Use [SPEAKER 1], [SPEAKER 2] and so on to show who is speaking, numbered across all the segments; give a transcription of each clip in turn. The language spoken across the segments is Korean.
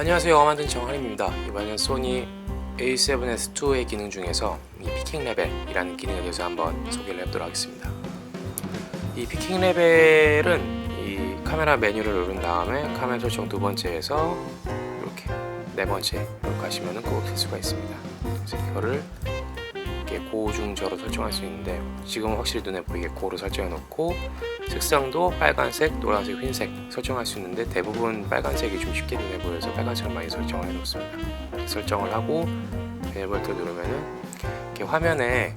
[SPEAKER 1] 안녕하세요. 영화 만든 정한입니다. 이번엔 소니 A7S2의 기능 중에서 이 피킹 레벨이라는 기능에 대해서 한번 소개를 해보도록 하겠습니다. 이 피킹 레벨은 이 카메라 메뉴를 누른 다음에 카메라 설정 두 번째에서 이렇게 네 번째 이렇게 하시면은 꼭킬 수가 있습니다. 그래서 이거를 이렇게 고 중 저로 설정할 수 있는데 지금 확실히 눈에 보이게 고로 설정해 놓고 색상도 빨간색, 노란색, 흰색 설정할 수 있는데 대부분 빨간색이 좀 쉽게 눈에 보여서 빨간색을 많이 설정을 해 놓습니다. 설정을 하고 베일버튼 누르면은 이렇게 화면에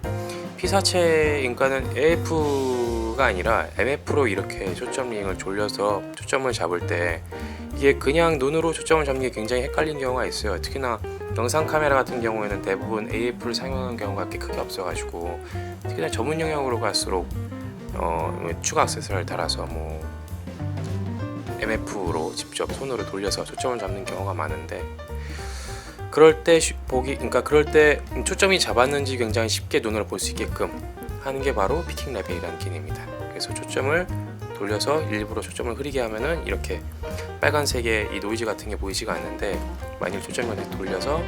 [SPEAKER 1] 피사체 인가는 AF가 아니라 MF로 이렇게 초점 링을 돌려서 초점을 잡을 때 이게 그냥 눈으로 초점을 잡는 게 굉장히 헷갈리는 경우가 있어요. 특히나 영상 카메라 같은 경우에는 대부분 AF를 사용하는 경우가 그렇게 크게 없어가지고 특히나 전문 영역으로 갈수록 어, 추가 액세서리를 달아서 뭐 MF로 직접 손으로 돌려서 초점을 잡는 경우가 많은데 그럴 때 쉬- 보기 그러니까 그럴 때 초점이 잡았는지 굉장히 쉽게 눈으로 볼 수 있게끔 하는 게 바로 피킹 레벨이라는 기능입니다. 그래서 초점을 돌려서 일부러 초점을 흐리게 하면은 이렇게 빨간색의 이 노이즈 같은 게 보이지가 않는데 만일 초점을 돌려서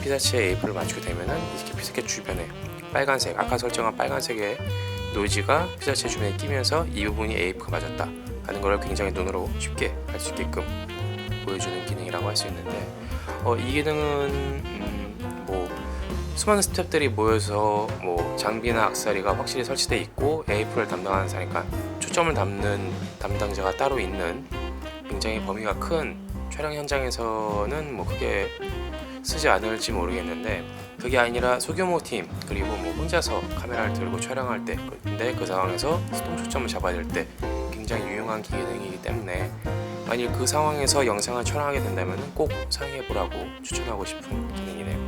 [SPEAKER 1] 피사체의 에이프를 맞추게 되면은 이렇게 피사체 주변에 빨간색 아까 설정한 빨간색의 노이즈가 피사체 주변에 끼면서 이 부분이 에이프가 맞았다 하는 걸 굉장히 눈으로 쉽게 알 수 있게끔 보여주는 기능이라고 할 수 있는데 어, 이 기능은 음, 뭐 수많은 스탭들이 모여서 뭐 장비나 악세사리가 확실히 설치돼 있고 에이프를 담당하는 사람, 그러니까 초점을 담는 담당자가 따로 있는 굉장히 범위가 큰 촬영 현장에서는 뭐 크게 쓰지 않을지 모르겠는데 그게 아니라 소규모 팀 그리고 뭐 혼자서 카메라를 들고 촬영할 때 근데 그 상황에서 수동 초점을 잡아야 될 때 굉장히 유용한 기능이기 때문에 만일 그 상황에서 영상을 촬영하게 된다면 꼭 사용해 보라고 추천하고 싶은 기능이네요.